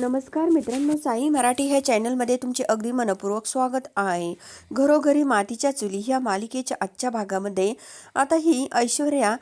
नमस्कार मित्रांनो साई मराठी ह्या चॅनलमध्ये तुमचे अगदी मनपूर्वक स्वागत आहे. घरोघरी मातीच्या चुली ह्या मालिकेच्या आजच्या भागामध्ये. आता ही ऐश्वर्या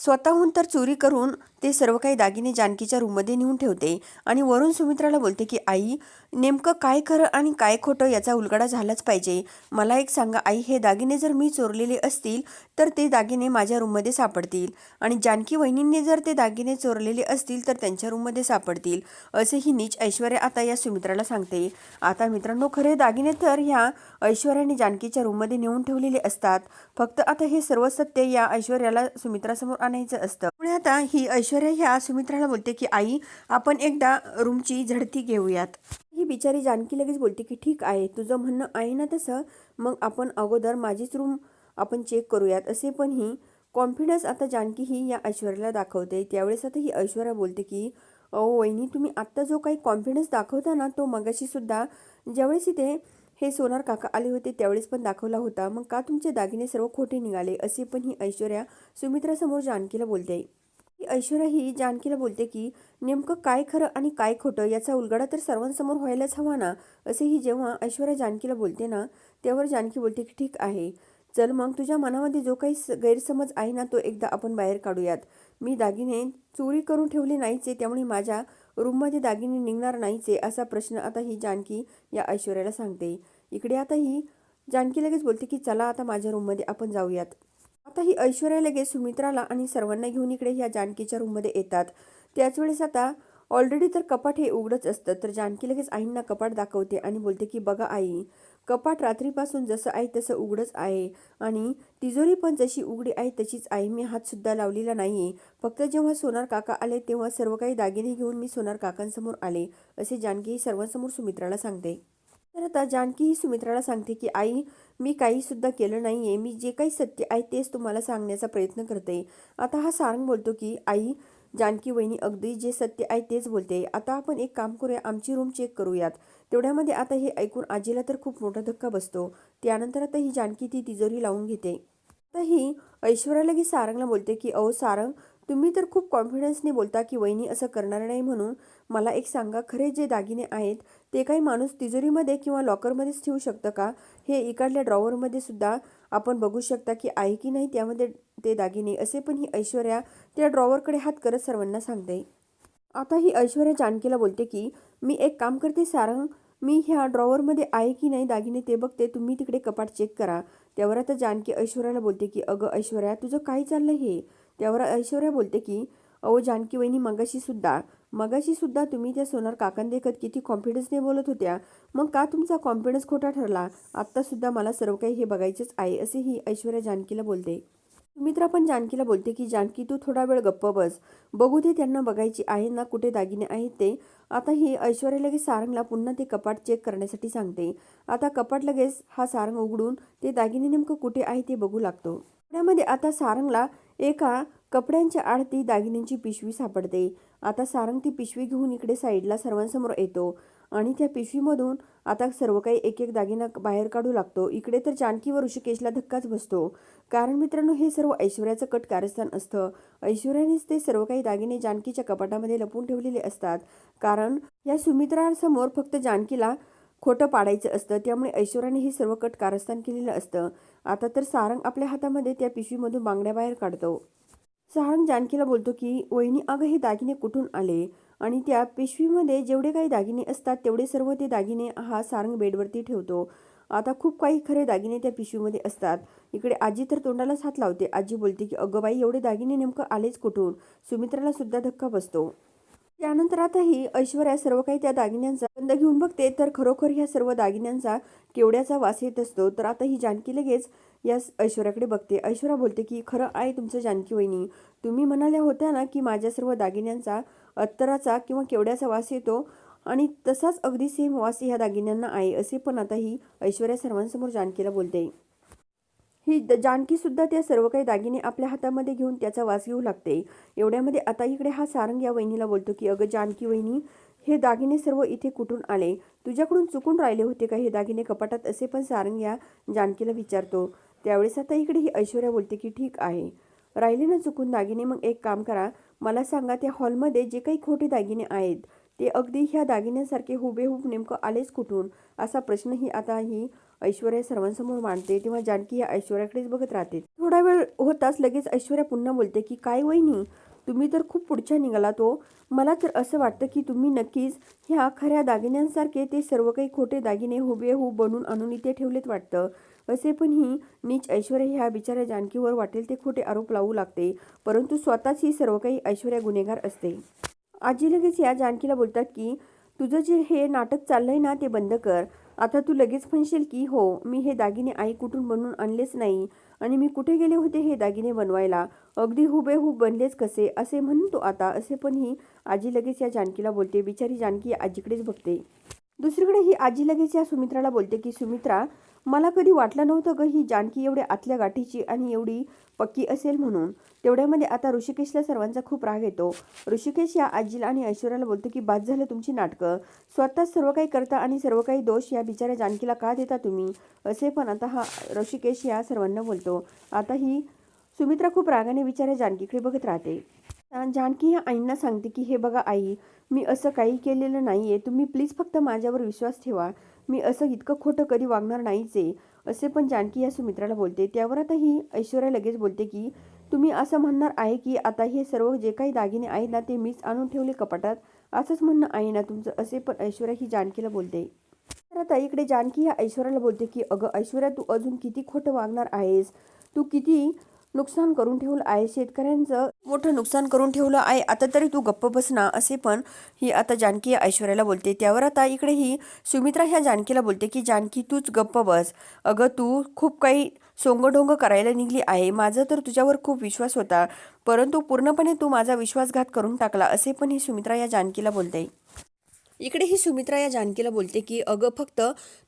स्वतःहून तर चोरी करून ते सर्व काही दागिने जानकीच्या रूममध्ये नेऊन ठेवते. आणि वरून सुमित्राला बोलते की आई नेमकं काय खरं आणि काय खोटं याचा उलगडा झालाच पाहिजे. मला एक सांगा आई हे दागिने जर मी चोरलेले असतील तर ते दागिने माझ्या रूममध्ये सापडतील. आणि जानकी वहिनींनी जर ते दागिने चोरलेले असतील तर त्यांच्या रूममध्ये सापडतील. असे ही नीच ऐश्वर्या आता या सुमित्राला सांगते. आता मित्रांनो खरे दागिने तर ह्या ऐश्वर्याने जानकीच्या रूममध्ये नेऊन ठेवलेले असतात. फक्त आता हे सर्व सत्य या ऐश्वर्याला सुमित्रासमोर आणायचं असतं. त्यामुळे आता ही ऐश्वर्या ह्या सुमित्राला बोलते की आई आपण एकदा रूमची झडती घेऊयात. ही बिचारी जानकी लगेच बोलते की ठीक आहे तुझं म्हणणं आहे ना तसं. मग आपण अगोदर माझीच रूम आपण चेक करूयात. असे पण ही कॉन्फिडन्स आता जानकी ही या ऐश्वर्याला दाखवते. त्यावेळेस आता ही ऐश्वर्या बोलते की अहो वहिनी तुम्ही आत्ता जो काही कॉन्फिडन्स दाखवता ना तो मगाशी सुद्धा ज्यावेळेस इथे हे सोनार काका आले होते त्यावेळेस पण दाखवला होता. मग का तुमचे दागिने सर्व खोटे निघाले? असे पण ही ऐश्वर्या सुमित्रासमोर जानकीला बोलते. ही ऐश्वर्या ही जानकीला बोलते की नेमकं काय खरं आणि काय खोटं याचा उलगडा तर सर्वांसमोर व्हायलाच हवा ना? असे ही जेव्हा ऐश्वर्या जानकीला बोलते ना त्यावर जानकी बोलते की ठीक आहे. चल मग तुझ्या मनामध्ये जो काही गैरसमज आहे ना तो एकदा आपण बाहेर काढूयात. मी दागिने चोरी करून ठेवले नाहीच आहे त्यामुळे माझ्या रूममध्ये दागिने निघणार नाहीच आहे असा प्रश्न आता ही जानकी या ऐश्वर्याला सांगते. इकडे आता ही जानकी लगेच बोलते की चला आता माझ्या रूममध्ये आपण जाऊयात. आता ही ऐश्वर्या लगेच सुमित्राला आणि सर्वांना घेऊन इकडे ह्या जानकीच्या रूममध्ये येतात. त्याच वेळेस आता ऑलरेडी तर कपाट हे उघडच असतं तर जानकी लगेच आईंना कपाट दाखवते आणि बोलते की बघा आई कपाट रात्रीपासून जसं आहे तसं उघडच आहे. आणि तिजोरी पण जशी उघडी आहे तशीच आहे. मी हातसुद्धा लावलेला नाही आहे फक्त जेव्हा सोनार काका आले तेव्हा सर्व काही दागिने घेऊन मी सोनार काकांसमोर आले असे जानकी सर्वांसमोर सुमित्राला सांगते. तर आता जानकी ही सुमित्राला सांगते की आई मी काहीसुद्धा केलं नाही आहे मी जे काही सत्य आहे तेच तुम्हाला सांगण्याचा प्रयत्न करते. आता हा सारंग बोलतो की आई जानकी वहिनी अगदी जे सत्य आहे तेच बोलते. आता आपण एक काम करूया. आमची रूम चेक करूयात. तेवढ्यामध्ये आता हे ऐकून आजीला तर खूप मोठा धक्का बसतो. त्यानंतर आता ही जानकी ती तिजोरी लावून घेते. आता ही ऐश्वर्या लगेच सारंगला बोलते की अहो सारंग तुम्ही तर खूप कॉन्फिडन्सने बोलता की वहिनी असं करणार नाही म्हणून मला एक सांगा खरे जे दागिने आहेत ते काही माणूस तिजोरीमध्ये किंवा लॉकरमध्येच ठेवू शकतं का? हे इकडल्या ड्रॉवरमध्ये सुद्धा आपण बघू शकता की आहे की नाही त्यामध्ये ते दागिने. असे पण ही ऐश्वर्या त्या ड्रॉवरकडे हात करत सर्वांना सांगते. आता ही ऐश्वर्या जानकीला बोलते की मी एक काम करते सारंग मी ह्या ड्रॉवरमध्ये आहे की नाही दागिने ते बघते तुम्ही तिकडे कपाट चेक करा. त्यावर आता जानकी ऐश्वर्याला बोलते की अगं ऐश्वर्या तुझं काय चाललं हे? त्यावर ऐश्वर्या बोलते की अहो जानकी वहिनी मगाशीसुद्धा मगाशीसुद्धा तुम्ही त्या सोनार काकांदेखत किती कॉन्फिडन्सने बोलत होत्या. मग का तुमचा कॉन्फिडन्स खोटा ठरला? आत्तासुद्धा मला सर्व काही हे बघायचेच आहे असे ही ऐश्वर्या जानकीला बोलते. सुमित्रा पण जानकीला बोलते की जानकी तू थोडा वेळ गप्प बस. बघू दे त्यांना बघायची आहे ना कुठे दागिने आहेत ते. आता ही ऐश्वर्या लगेच सारंगला पुन्हा ते कपाट चेक करण्यासाठी सांगते. आता कपाट लगेच हा सारंग उघडून ते दागिने नेमकं कुठे आहे ते बघू लागतो. त्यामध्ये आता सारंगला एका कपड्यांच्या आड ती दागिन्यांची पिशवी सापडते. आता सारंग ती पिशवी घेऊन इकडे साईडला सर्वांसमोर येतो. आणि त्या पिशवीमधून आता सर्व काही एक एक दागिना बाहेर काढू लागतो. इकडे तर जानकी व ऋषिकेशला धक्काच बसतो. कारण मित्रांनो हे सर्व ऐश्वर्याचं कट कारस्थान असतं. ऐश्वर्यानेच ते सर्व काही दागिने जानकीच्या कपाटामध्ये लपून ठेवलेले असतात. कारण या सुमित्रासमोर फक्त जानकीला खोटं पाडायचं असतं. त्यामुळे ऐश्वर्याने हे सर्व कट कारस्थान केलेलं असतं. आता तर सारंग आपल्या हातामध्ये त्या पिशवीमधून बांगड्या बाहेर काढतो. सारंग जानकीला बोलतो की वहिनी अगं हे दागिने कुठून आले? आणि त्या पिशवीमध्ये जेवढे काही दागिने असतात तेवढे सर्व ते दागिने हा सारंग बेडवरती ठेवतो. आता खूप काही खरे दागिने त्या पिशवीमध्ये असतात. इकडे आजी तर तोंडालाच हात लावते. आजी बोलते की अगं बाई एवढे दागिने नेमकं आलेच कुठून? सुमित्राला सुद्धा धक्का बसतो. त्यानंतर आता ही ऐश्वर्या सर्व काही त्या दागिन्यांचा बंद घेऊन बघते. तर खरोखर ह्या सर्व दागिन्यांचा केवड्याचा वास येत असतो? तर आता ही जानकी लगेच या ऐश्वर्याकडे बघते. ऐश्वर्या बोलते की खरं आहे तुमचं जानकी वहिनी. तुम्ही म्हणाल्या होत्या ना की माझ्या सर्व दागिन्यांचा अत्तराचा किंवा केवड्याचा वास येतो? आणि तसाच अगदी सेम वास ह्या दागिन्यांना आहे असे पण आता ही ऐश्वर्या सर्वांसमोर जानकीला बोलते. ही जानकीसुद्धा जानकी सुद्धा त्या सर्व काही दागिने आपल्या हातामध्ये घेऊन त्याचा वास घेऊ लागते. एवढ्यामध्ये आता इकडे हा सारंग या वहिनीला बोलतो की अगं जानकी वहिनी हे दागिने सर्व इथे कुठून आले? तुझ्याकडून चुकून राहिले होते का हे दागिने कपाटात? असे पण सारंग या जानकीला विचारतो. त्यावेळेस आता इकडे ही ऐश्वर्या बोलते की ठीक आहे. राहिले ना चुकून दागिने मग एक काम करा. मला सांगा त्या हॉलमध्ये जे काही खोटे दागिने आहेत ते अगदी ह्या दागिन्यांसारखे हुबेहूब नेमकं आलेच कुठून? असा प्रश्नही आता ही ऐश्वर्या सर्वांसमोर मांडते तेव्हा जानकी या ऐश्वर्याकडेच बघत राहते. थोडा वेळ होताच लगेच ऐश्वर्या पुन्हा बोलते की काय वहिनी तुम्ही तर खूप पुढच्या निघाला तो हो. मला तर असं वाटतं की तुम्ही नक्कीच ह्या खऱ्या दागिन्यांसारखे ते सर्व काही खोटे दागिने हुबेहूब बनवून आणून इथे ठेवलेत वाटतं. असे पण ही नीच ऐश्वर्या ह्या बिचाऱ्या जानकीवर वाटेल ते खोटे आरोप लावू लागते. परंतु स्वतःच ही सर्व काही ऐश्वर्या गुन्हेगार असते. आजी लगेच या जानकीला बोलतात की तुझं जे हे नाटक चाललंय ना ते बंद कर. आता तू लगेच म्हणशील की हो मी हे दागिने आई कुठून बनवून आणलेच नाही आणि मी कुठे गेले होते हे दागिने बनवायला? अगदी हुबेहूब बनलेच कसे? असे म्हणून तो आता. असे पण ही आजी लगेच या जानकीला बोलते. बिचारी जानकी आजीकडेच बघते. दुसरीकडे ही आजी लगेच या सुमित्राला बोलते की सुमित्रा मला कधी वाटलं नव्हतं ग ही जानकी एवढ्या आतल्या गाठीची आणि एवढी पक्की असेल म्हणून. तेवढ्यामध्ये आता ऋषिकेशला सर्वांचा खूप राग येतो. ऋषिकेश या आजीला आणि ऐश्वर्याला बोलतो की बाद झालं तुमची नाटकं. स्वतः सर्व काही करता आणि सर्व काही दोष या बिचाऱ्या जानकीला का देता तुम्ही? असे पण आता हा ऋषिकेश या सर्वांना बोलतो. आता ही सुमित्रा खूप रागाने बिचाऱ्या जानकीकडे बघत राहते. जानकी या आईंना सांगते की हे बघा आई मी असं काही केलेलं नाही आहे तुम्ही प्लीज फक्त माझ्यावर विश्वास ठेवा. मी असं इतकं खोटं कधी वागणार नाहीच. आहे असे पण जानकी या सुमित्राला बोलते. त्यावर आता ही ऐश्वर्या लगेच बोलते की तुम्ही असं म्हणणार आहे की आता हे सर्व जे काही दागिने आहेत ना ते मीच आणून ठेवले कपाटात? असंच म्हणणं आहे ना तुमचं? असे पण ऐश्वर्या ही जानकीला बोलते. तर आता इकडे जानकी या ऐश्वर्याला बोलते की अगं ऐश्वर्या तू अजून किती खोटं वागणार आहेस? तू किती नुकसान करून ठेवलं आहे. शेतकऱ्यांचं मोठं नुकसान करून ठेवलं आहे. आता तरी तू गप्प बस ना असे पण ही आता जानकी या ऐश्वर्याला बोलते. त्यावर आता इकडे ही सुमित्रा ह्या जानकीला बोलते की जानकी तूच गप्प बस. अगं तू खूप काही सोंगढोंग करायला निघली आहे. माझा तर तुझ्यावर खूप विश्वास होता परंतु पूर्णपणे तू माझा विश्वासघात करून टाकला असे पण ही सुमित्रा या जानकीला बोलते. इकडे ही सुमित्रा या जानकीला बोलते की अगं फक्त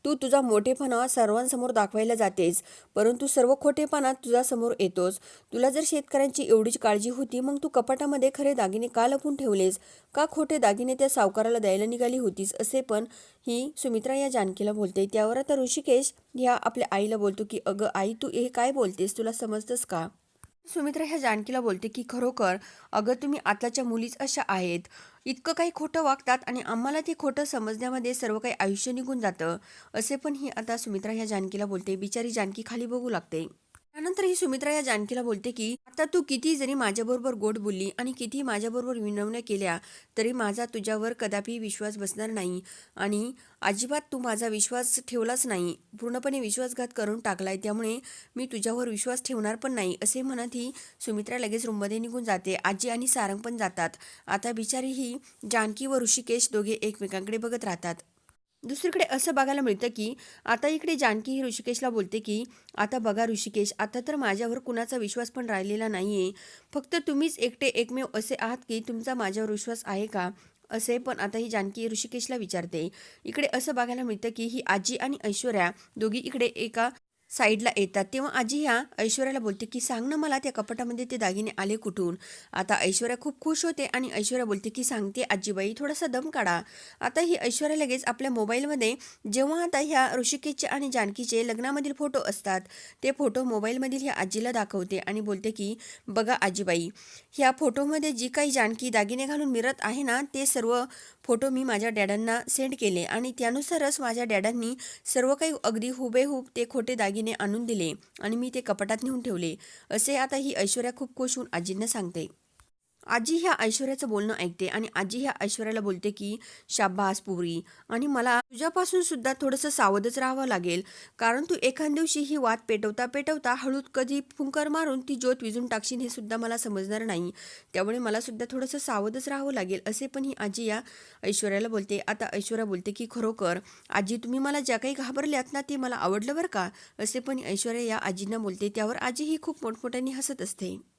तू तुझा मोठेपणा सर्वांसमोर दाखवायला जातेस परंतु सर्व खोटेपणा तुझ्यासमोर येतोच तुला जर शेतकऱ्यांची एवढीच काळजी होती मग तू कपाटामध्ये खरे दागिने का लपून ठेवलेस? का खोटे दागिने त्या सावकाराला द्यायला निघाली होतीस? असे पण ही सुमित्रा या जानकीला बोलते. त्यावर आता ऋषिकेश ह्या आपल्या आईला बोलतो की अगं आई तू हे काय बोलतेस? तुला समजतंस का? सुमित्रा ह्या जानकीला बोलते की खरोखर अगं तुम्ही आताच्या मुलीच अशा आहेत. इतकं काही खोटं वागतात आणि आम्हाला ते खोटं समजण्यामध्ये सर्व काही आयुष्य निघून जातं. असे पण ही आता सुमित्रा ह्या जानकीला बोलते. बिचारी जानकी खाली बघू लागते. त्यानंतर ही सुमित्रा या जानकीला बोलते की आता तू किती जरी माझ्याबरोबर गोड बोलली आणि किती माझ्याबरोबर विनवण्या केल्या तरी माझा तुझ्यावर कदापि विश्वास बसणार नाही आणि अजिबात तू माझा विश्वास ठेवलाच नाही. पूर्णपणे विश्वासघात करून टाकलाय त्यामुळे मी तुझ्यावर विश्वास ठेवणार पण नाही असे म्हणत ही सुमित्रा लगेच रूममध्ये निघून जाते. आजी आणि सारंग पण जातात. आता बिचारी ही जानकी व ऋषिकेश दोघे एकमेकांकडे बघत राहतात. दुसरीकडे असं बघायला मिळतं की आता इकडे जानकी ही ऋषिकेशला बोलते की आता बघा ऋषिकेश आता तर माझ्यावर कुणाचा विश्वास पण राहिलेला नाही आहे फक्त तुम्हीच एकटे एकमेव असे आहात की तुमचा माझ्यावर विश्वास आहे का? असे पण आता ही जानकी ऋषिकेशला विचारते. इकडे असं बघायला मिळतं की ही आजी आणि ऐश्वर्या दोघी इकडे एका साईडला येतात. तेव्हा आजी ह्या ऐश्वर्याला बोलते की सांग ना मला त्या कपाटामध्ये ते दागिने आले कुठून? आता ऐश्वर्या खूप खुश होते आणि ऐश्वर्या बोलते की सांगते आजीबाई थोडासा दम काढा. आता ही ऐश्वर्या लगेच आपल्या मोबाईलमध्ये जेव्हा आता ह्या ऋषिकेशचे आणि जानकीचे लग्नामधील फोटो असतात ते फोटो मोबाईलमधील ह्या आजीला दाखवते आणि बोलते की बघा आजीबाई ह्या फोटोमध्ये जी काही जानकी दागिने घालून मिरत आहे ना ते सर्व फोटो मी माझ्या डॅडांना सेंड केले आणि त्यानुसारच माझ्या डॅडांनी सर्व काही अगदी हुबेहूब ते खोटे दागिने आणून दिले आणि मी ते कपाटात नेऊन ठेवले. असे आता ही ऐश्वर्या खूप खुश होऊन आजींना सांगते. आजी ह्या ऐश्वर्याचं बोलणं ऐकते आणि आजी ह्या ऐश्वर्याला बोलते की शाब्बास पुरी. आणि मला तुझ्यापासून सुद्धा थोडंसं सावधच राहावं लागेल. कारण तू एखाद दिवशी ही वाद पेटवता पेटवता हळूद कधी फुंकर मारून ती ज्योत विजून टाकशील हे सुद्धा मला समजणार नाही. त्यामुळे मला सुद्धा थोडंसं सावधच राहावं लागेल असे पण ही आजी या ऐश्वर्याला बोलते. आता ऐश्वर्या बोलते की खरोखर आजी तुम्ही मला ज्या काही घाबरल्यात ना ते मला आवडलं बरं का? असे पण ऐश्वर्या या आजींना बोलते. त्यावर आजी ही खूप मोठमोठ्याने हसत असते.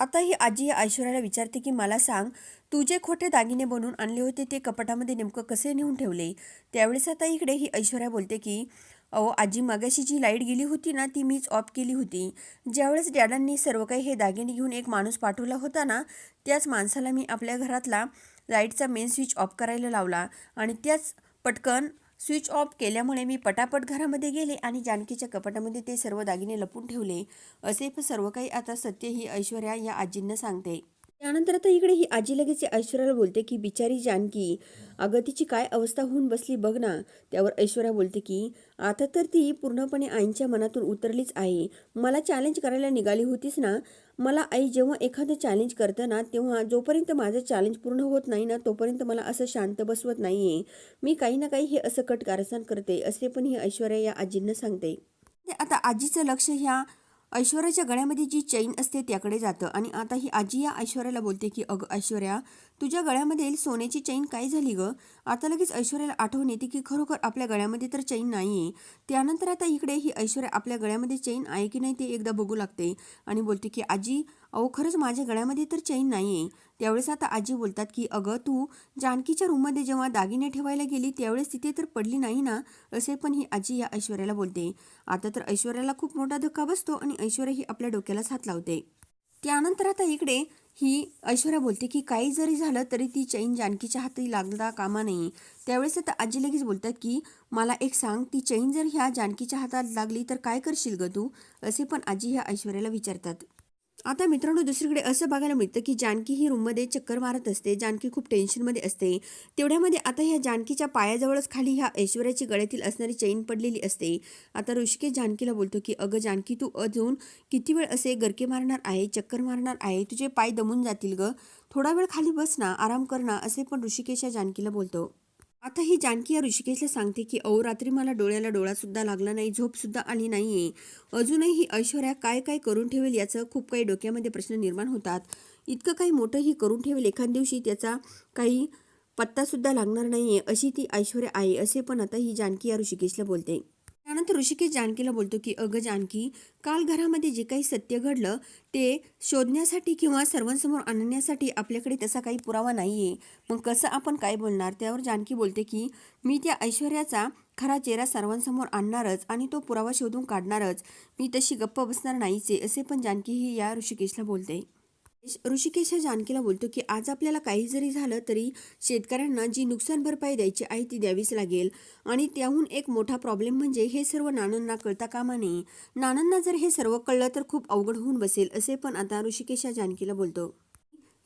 आता ही आजी ऐश्वर्याला विचारते की मला सांग तू जे खोटे दागिने बनवून आणले होते ते कपाटामध्ये नेमकं कसे नेऊन ठेवले? त्यावेळेस आता इकडे ही ऐश्वर्या बोलते की अहो आजी मागाशी जी लाइट गेली होती ना ती मीच ऑफ केली होती. ज्यावेळेस डॅडांनी सर्व काही हे दागिने घेऊन एक माणूस पाठवला होता ना त्याच माणसाला मी आपल्या घरातला लाईटचा मेन स्विच ऑफ करायला लावला आणि त्याच पटकन स्विच ऑफ केल्यामुळे मी पटापट घरामध्ये गेले आणि जानकीच्या कपाटामध्ये ते सर्व दागिने लपून ठेवले. असे पण सर्व काही आता सत्य ही ऐश्वर्या या आजींना सांगते. त्यानंतर आता इकडे ही आजी लगेच ऐश्वर्याला बोलते की बिचारी जानकी अगं तिची काय अवस्था होऊन बसली बघ ना. त्यावर ऐश्वर्या बोलते की आता तर ती पूर्णपणे आईंच्या मनातून उतरलीच आहे. मला चॅलेंज करायला निघाली होतीस ना? मला आई जेव्हा एखादं चॅलेंज करतं ना तेव्हा जोपर्यंत माझं चॅलेंज पूर्ण होत नाही ना तोपर्यंत मला असं शांत बसवत नाही आहे मी काही ना काही हे असं कट कारस्थान करते असे पण ही ऐश्वर्या या आजींना सांगते. आता आजीचं लक्ष ह्या ऐश्वर्याच्या गळ्यामध्ये जी चैन असते त्याकडे जातं. आणि आता ही आजी या ऐश्वर्याला बोलते की अगं ऐश्वर्या तुझ्या गळ्यामधील सोन्याची चैन काय झाली गं? आता लगेच ऐश्वर्याला आठवण येते की खरोखर आपल्या गळ्यामध्ये तर चैन नाही आहे त्यानंतर आता इकडे ही ऐश्वर्या आपल्या गळ्यामध्ये चैन आहे की नाही ते एकदा बघू लागते. आणि बोलते की आजी अहो खरंच माझ्या गळ्यामध्ये तर चैन नाही आहे त्यावेळेस आता आजी बोलतात की अगं तू जानकीच्या रूममध्ये जेव्हा दागिने ठेवायला गेली त्यावेळेस तिथे तर पडली नाही ना? असे पण ही आजी या ऐश्वर्याला बोलते. आता तर ऐश्वर्याला खूप मोठा धक्का बसतो आणि ऐश्वर्या ही आपल्या डोक्यालाच हात लावते. त्यानंतर आता इकडे ही ऐश्वर्या बोलते की काही जरी झालं तरी ती चैन जानकीच्या हाती लागता कामा नाही. त्यावेळेस आता आजी लगेच बोलतात की मला एक सांग ती चैन जर ह्या जानकीच्या हातात लागली तर काय करशील ग तू? असे पण आजी ह्या ऐश्वर्याला विचारतात. आता मित्रांनो दुसरीकडे असं बघायला मिळतं की जानकी ही रूममध्ये चक्कर मारत असते जानकी खूप टेन्शनमध्ये असते. तेवढ्यामध्ये आता ह्या जानकीच्या पायाजवळच खाली ह्या ऐश्वर्याची गळ्यातील असणारी चैन पडलेली असते. आता ऋषिकेश जानकीला बोलतो की अगं जानकी तू अजून किती वेळ असे गरके मारणार आहे चक्कर मारणार आहे तुझे पाय दमून जातील ग. थोडा वेळ खाली बस ना आराम कर ना असे पण ऋषिकेश या जानकीला बोलतो. आता ही जानकी या ऋषिकेशला सांगते की अहो रात्री मला डोळ्याला डोळासुद्धा लागला नाही झोपसुद्धा आली नाही आहे अजूनही ही ऐश्वर्या काय काय करून ठेवेल याचं खूप काही डोक्यामध्ये प्रश्न निर्माण होतात. इतकं काही मोठंही करून ठेवेल एखाद दिवशी त्याचा काही पत्तासुद्धा लागणार नाही आहे अशी ती ऐश्वर्या आहे असे पण आता ही जानकी या ऋषिकेशला बोलते. त्यानंतर ऋषिकेश जानकीला बोलतो की अगं जानकी काल घरामध्ये जे काही सत्य घडलं ते शोधण्यासाठी किंवा सर्वांसमोर आणण्यासाठी आपल्याकडे तसा काही पुरावा नाही आहे मग कसं आपण काय बोलणार? त्यावर जानकी बोलते की मी त्या ऐश्वर्याचा खरा चेहरा सर्वांसमोर आणणारच आणि तो पुरावा शोधून काढणारच. मी तशी गप्प बसणार नाहीच आहे असे पण जानकी ही या ऋषिकेशला बोलते. ऋषिकेश हा जानकीला बोलतो की आज आपल्याला काही जरी झालं तरी शेतकऱ्यांना जी नुकसान भरपाई द्यायची आहे ती द्यावीच लागेल. आणि त्याहून एक मोठा प्रॉब्लेम म्हणजे हे सर्व नानांना कळता कामा नये. नानांना जर हे सर्व कळलं तर खूप अवघड होऊन बसेल असे पण आता ऋषिकेश जानकीला बोलतो.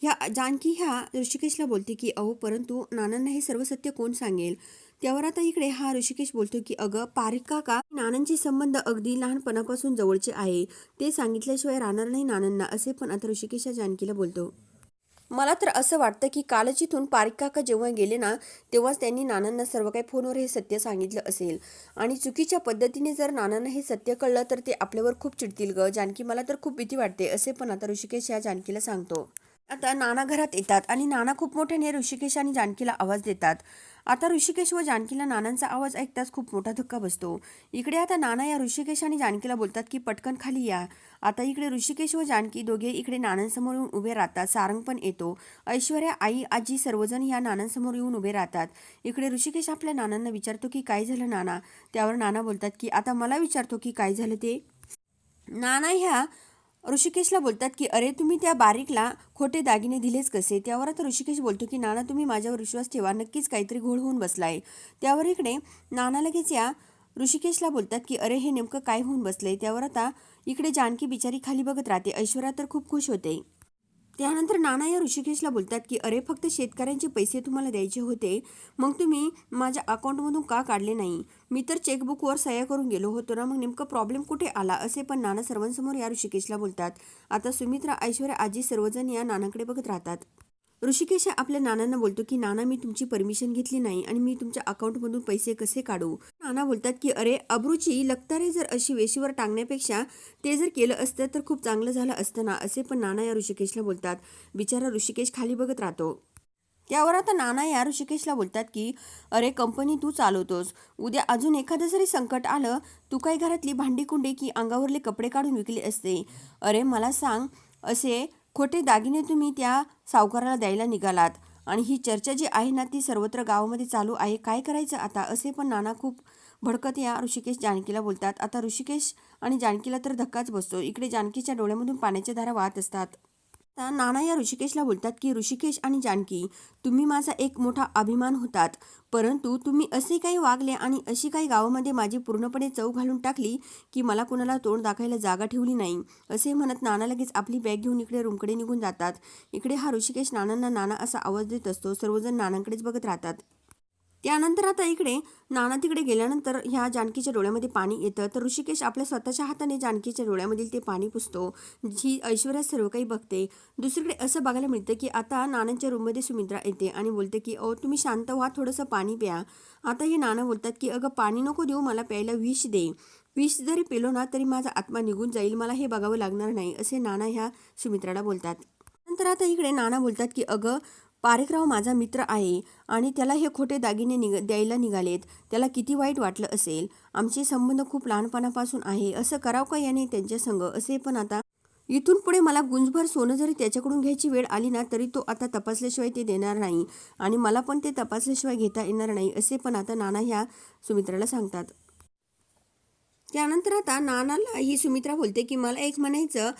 ह्या जानकी ह्या ऋषिकेशला बोलते की अहो परंतु नानांना हे सर्व सत्य कोण सांगेल? त्यावर आता इकडे हा ऋषिकेश बोलतो की अगं पारिक काका नानांचे संबंध अगदी लहानपणापासून जवळचे आहे. ते सांगितल्याशिवाय राहणार नाही नानांना असे पण आता ऋषिकेश या जानकीला बोलतो. मला तर असं वाटतं की कालच इथून पारिक काका जेव्हा गेले ना तेव्हाच त्यांनी नानांना सर्व काही फोनवर हे सत्य सांगितलं असेल. आणि चुकीच्या पद्धतीने जर नानांना हे सत्य कळलं तर ते आपल्यावर खूप चिडतील ग. जानकी मला तर खूप भीती वाटते असे पण आता ऋषिकेश या जानकीला सांगतो. आता नाना घरात येतात आणि नाना खूप मोठ्याने ऋषिकेश आणि जानकीला आवाज देतात. आता ऋषिकेश व जानकीला नानांचा आवाज ऐकताच खूप मोठा धक्का बसतो. इकडे आता नाना या ऋषिकेश आणि जानकीला बोलतात की पटकन खाली या. आता इकडे ऋषिकेश व जानकी दोघे इकडे नानांसमोर येऊन उभे राहतात. सारंग पण येतो. ऐश्वर्या आई आजी सर्वजण या नानांसमोर येऊन उभे राहतात. इकडे ऋषिकेश आपल्या नानांना विचारतो की काय झालं नाना? त्यावर नाना बोलतात की आता मला विचारतो की काय झालं ते? नाना ह्या ऋषिकेशला बोलतात की अरे तुम्ही त्या बारीकला खोटे दागिने दिलेच कसे? त्यावर आता ऋषिकेश बोलतो की नाना तुम्ही माझ्यावर विश्वास ठेवा. नक्कीच काहीतरी घोळ होऊन बसला आहे त्यावर इकडे नाना लगेच या ऋषिकेशला बोलतात की अरे हे नेमकं काय होऊन बसलंय? त्यावर आता इकडे जानकी बिचारी खाली बघत राहते. ऐश्वर्या तर खूप खुश होते. त्यानंतर नाना या ऋषिकेशला बोलतात की अरे फक्त शेतकऱ्यांचे पैसे तुम्हाला द्यायचे होते. मग तुम्ही माझ्या अकाउंटमधून का काढले नाही? मी तर चेकबुकवर सह्या करून गेलो होतो ना मग नेमकं प्रॉब्लेम कुठे आला? असे पण नाना सर्वांसमोर या ऋषिकेशला बोलतात. आता सुमित्रा ऐश्वर्या आजी सर्वजण या नानाकडे बघत राहतात. ऋषिकेश आपल्या नानांना बोलतो की नाना मी तुमची परमिशन घेतली नाही आणि मी तुमच्या अकाउंटमधून पैसे कसे काढू? नाना बोलतात की अरे अब्रूची लक्तारे जर अशी वेशीवर टांगण्यापेक्षा ते जर केलं असतं तर खूप चांगलं झालं असतं ना असे पण नाना या ऋषिकेशला बोलतात. बिचारा ऋषिकेश खाली बघत राहतो. त्यावर आता नाना या ऋषिकेशला बोलतात की अरे कंपनी तू चालवतोस. उद्या अजून एखादं जरी संकट आलं तू काही घरातली भांडी कुंडी की अंगावरले कपडे काढून विकले असते. अरे मला सांग असे खोटे दागिने तुम्ही त्या सावकाराला द्यायला निघालात. आणि ही चर्चा जी आहे ना ती सर्वत्र गावामध्ये चालू आहे. काय करायचं आता? असे पण नाना खूप भडकत या ऋषिकेश जानकीला बोलतात. आता ऋषिकेश आणि जानकीला तर धक्काच बसतो. इकडे जानकीच्या डोळ्यामधून पाण्याच्या धारा वाहत असतात. आता नाना या ऋषिकेशला बोलतात की ऋषिकेश आणि जानकी तुम्ही माझा एक मोठा अभिमान होतात. परंतु तुम्ही असे काही वागले आणि अशी काही गावामध्ये माझी पूर्णपणे चव घालून टाकली की मला कुणाला तोंड दाखवायला जागा ठेवली नाही. असे म्हणत नाना लगेच आपली बॅग घेऊन इकडे रूमकडे निघून जातात. इकडे हा ऋषिकेश नानांना नाना असा आवाज देत असतो. सर्वजण नानांकडेच बघत राहतात. त्यानंतर आता इकडे नाना तिकडे गेल्यानंतर ह्या जानकीच्या डोळ्यामध्ये पाणी येतं. तर ऋषिकेश आपल्या स्वतःच्या हाताने जानकीच्या डोळ्यामधील ते पाणी पुसतो. जी ऐश्वर्या सर्व काही बघते. दुसरीकडे असं बघायला मिळतं की आता नानांच्या रूममध्ये सुमित्रा येते आणि बोलते की अहो तुम्ही शांत व्हा थोडंसं पाणी प्या. आता हे नाना बोलतात की अगं पाणी नको देऊ मला प्यायला विष दे. विष जरी पिलो ना तरी माझा आत्मा निघून जाईल. मला हे बघावं लागणार नाही असे नाना ह्या सुमित्राला बोलतात. नंतर आता इकडे नाना बोलतात की अगं पारेखराव माझा मित्र आहे आणि त्याला हे खोटे दागिने निघ द्यायला निघालेत. त्याला किती वाईट वाटलं असेल. आमचे संबंध खूप लहानपणापासून आहे. असं करावं का याने त्यांच्या संग? असे पण आता इथून पुढे मला गुंजभर सोनं जरी त्याच्याकडून घ्यायची वेळ आली ना तरी तो आता तपासल्याशिवाय ते देणार नाही. आणि मला पण ते तपासल्याशिवाय घेता येणार नाही असे पण आता नाना ह्या सुमित्राला सांगतात. त्यानंतर आता नानाला ही सुमित्रा बोलते की मला एक म्हणायचं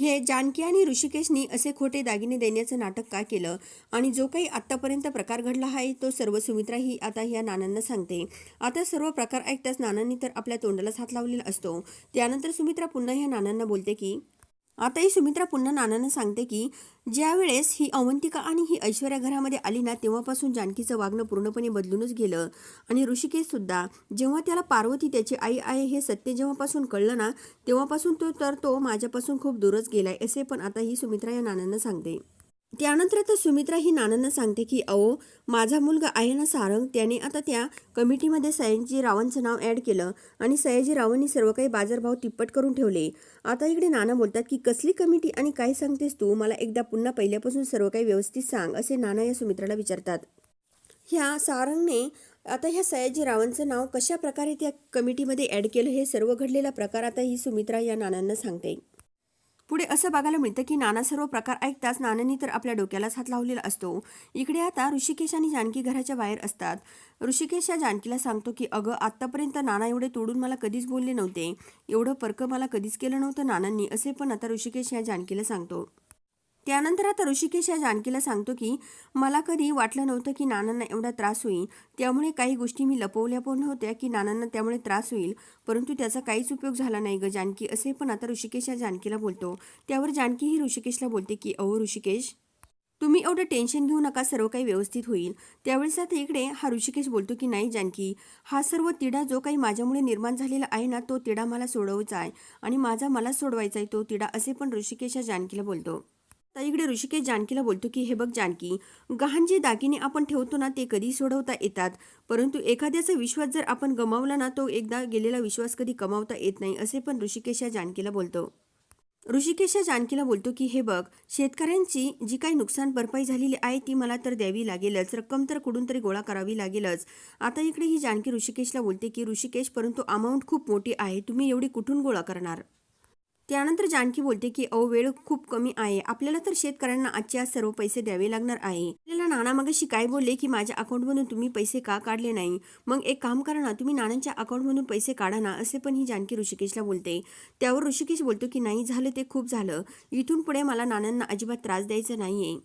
हे जानकी आणि ऋषिकेशनी असे खोटे दागिने देण्याचं नाटक का केलं? आणि जो काही आत्तापर्यंत प्रकार घडला आहे तो सर्व सुमित्रा ही आता ह्या नानांना सांगते. आता सर्व प्रकार ऐकताच नानांनी तर आपल्या तोंडालाच हात लावलेला असतो. त्यानंतर सुमित्रा पुन्हा ह्या नानांना बोलते की आताही सुमित्रा पुन्हा नानांना सांगते की ज्यावेळेस ही अवंतिका आणि ही ऐश्वर्या घरामध्ये आली ना तेव्हापासून जानकीचं वागणं पूर्णपणे बदलूनच गेलं. आणि ऋषिकेशसुद्धा जेव्हा त्याला पार्वती त्याची आई आहे हे सत्य जेव्हापासून कळलं ना तेव्हापासून तो तर तो माझ्यापासून खूप दूरच गेलाय असे पण आता ही सुमित्रा या नानांना सांगते. त्यानंतर आता सुमित्रा ही नानांना सांगते की अहो माझा मुलगा आहे ना सारंग त्याने आता त्या कमिटीमध्ये सयाजी रावांचं नाव ॲड केलं आणि सयाजी रावांनी सर्व काही बाजारभाव तिप्पट करून ठेवले. आता इकडे नाना बोलतात की कसली कमिटी आणि काय सांगतेस तू? मला एकदा पुन्हा पहिल्यापासून सर्व काही व्यवस्थित सांग असे नाना या सुमित्राला विचारतात. ह्या सारंगने आता ह्या सयाजी रावांचं नाव कशा प्रकारे त्या कमिटीमध्ये ॲड केलं हे सर्व घडलेला प्रकार आता ही सुमित्रा या नानांना सांगते. पुढे असं बघायला मिळतं की नाना सर्व प्रकार ऐकताच नानांनी तर आपल्या डोक्यालाच हात लावलेला असतो. इकडे आता ऋषिकेश आणि जानकी घराच्या बाहेर असतात. ऋषिकेश या जानकीला सांगतो की अगं आत्तापर्यंत नाना एवढे तोडून मला कधीच बोलले नव्हते. एवढं परकं मला कधीच केलं नव्हतं नानांनी असे पण आता ऋषिकेश या जानकीला सांगतो. त्यानंतर आता ऋषिकेश या जानकीला सांगतो की मला कधी वाटलं नव्हतं की नानांना एवढा त्रास होईल. त्यामुळे काही गोष्टी मी लपवल्या पण होत्या की नानांना त्यामुळे त्रास होईल. परंतु त्याचा काहीच उपयोग झाला नाही ग जानकी असे पण आता ऋषिकेश या जानकीला बोलतो. त्यावर जानकी ही ऋषिकेशला बोलते की अहो ऋषिकेश तुम्ही एवढं टेन्शन घेऊ नका सर्व काही व्यवस्थित होईल. त्यावेळेस आता इकडे हा ऋषिकेश बोलतो की नाही जानकी हा सर्व तिढा जो काही माझ्यामुळे निर्माण झालेला आहे ना तो तिढा मला सोडवायचा आहे आणि माझा मला सोडवायचा आहे तो तिढा असे पण ऋषिकेश या जानकीला बोलतो. तर इकडे ऋषिकेश जानकीला बोलतो की हे बघ जानकी गहाण जे दागिने आपण ठेवतो ना ते कधी सोडवता येतात? परंतु एखाद्याचा विश्वास जर आपण गमावला ना तो एकदा गेलेला विश्वास कधी कमावता येत नाही असे पण ऋषिकेश या जानकीला बोलतो. ऋषिकेश या जानकीला बोलतो की हे बघ शेतकऱ्यांची जी काही नुकसान भरपाई झालेली आहे ती मला तर द्यावी लागेलच. रक्कम तर कुठून तरी गोळा करावी लागेलच. आता इकडे ही जानकी ऋषिकेशला बोलते की ऋषिकेश परंतु अमाऊंट खूप मोठी आहे. तुम्ही एवढी कुठून गोळा करणार? त्यानंतर जानकी बोलते की अहो वेळ खूप कमी आहे. आपल्याला तर शेतकऱ्यांना आजचे आज सर्व पैसे द्यावे लागणार आहे. आपल्याला नाना मगाशी काय बोलले की माझ्या अकाउंटमधून तुम्ही पैसे का काढले नाही? मग एक काम करा ना तुम्ही नानांच्या अकाउंटमधून पैसे काढा ना असे पण ही जानकी ऋषिकेशला बोलते. त्यावर ऋषिकेश बोलतो की नाही झालं ते खूप झालं. इथून पुढे मला नानांना अजिबात त्रास द्यायचा नाहीये.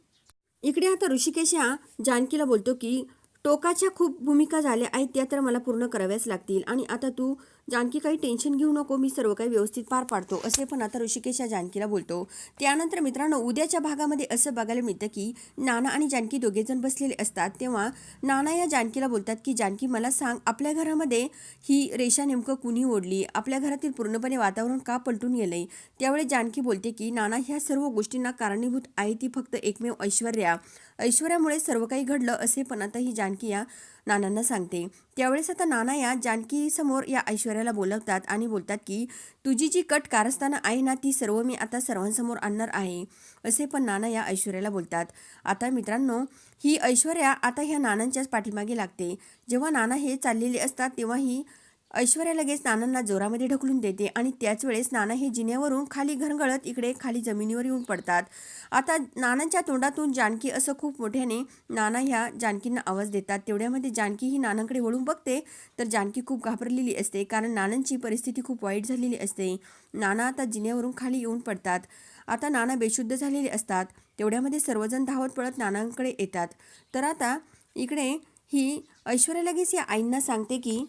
इकडे आता ऋषिकेश या जानकीला बोलतो की टोकाच्या खूप भूमिका झाल्या आहेत त्या तर मला पूर्ण कराव्याच लागतील. आणि आता तू जानकी काही टेन्शन घेऊ नको मी सर्व काही व्यवस्थित पार पाडतो असे पण आता ऋषिकेश या जानकीला बोलतो. त्यानंतर मित्रांनो उद्याच्या भागामध्ये असं बघायला मिळतं की नाना आणि जानकी दोघेजण बसलेले असतात तेव्हा नाना या जानकीला बोलतात की जानकी मला सांग आपल्या घरामध्ये ही रेषा नेमकं कुणी ओढली? आपल्या घरातील पूर्णपणे वातावरण का पलटून गेलंय? त्यावेळी जानकी बोलते की नाना ह्या सर्व गोष्टींना कारणीभूत आहे ती फक्त एकमेव ऐश्वर्या. ऐश्वर्यामुळे सर्व काही घडलं असे पण आता ही जानकी या नानांना सांगते. त्यावेळेस आता नाना या जानकीसमोर या ऐश्वर्याला बोलवतात आणि बोलतात की तुझी जी कट कारस्थानं आहे ना ती सर्व मी आता सर्वांसमोर आणणार आहे. असे पण नाना या ऐश्वर्याला बोलतात. आता मित्रांनो ही ऐश्वर्या आता ह्या नानांच्याच पाठीमागे लागते. जेव्हा नाना हे चाललेले असतात तेव्हा ही ऐश्वर्या लगेच नानांना जोरामध्ये ढकलून देते आणि त्याच वेळेस नाना हे जिन्यावरून खाली घरगळत इकडे खाली जमिनीवर येऊन पडतात. आता नानांच्या तोंडातून जानकी असं खूप मोठ्याने नाना ह्या जानकींना आवाज देतात. तेवढ्यामध्ये जानकी ही नानांकडे वळून बघते तर जानकी खूप घाबरलेली असते कारण नानांची परिस्थिती खूप वाईट झालेली असते. नाना आता जिन्यावरून खाली येऊन पडतात. आता नाना बेशुद्ध झालेले असतात. तेवढ्यामध्ये सर्वजण धावत पळत नानांकडे येतात. तर आता इकडे ही ऐश्वर्या लगेच या आईंना सांगते की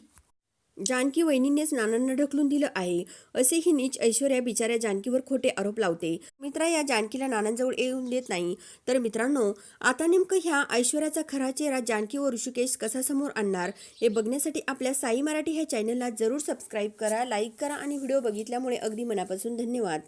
जानकी वहिनीनेच नानांना ढकलून दिलं आहे असे ही नीच ऐश्वर्या बिचाऱ्या जानकीवर खोटे आरोप लावते. मित्रा या जानकीला नानांजवळ येऊन देत नाही. तर मित्रांनो आता नेमकं ह्या ऐश्वर्याचा खरा चेहरा जानकी व ऋषिकेश कसा समोर आणणार हे बघण्यासाठी आपल्या साई मराठी ह्या चॅनलला जरूर सबस्क्राईब करा लाईक करा आणि व्हिडिओ बघितल्यामुळे अगदी मनापासून धन्यवाद.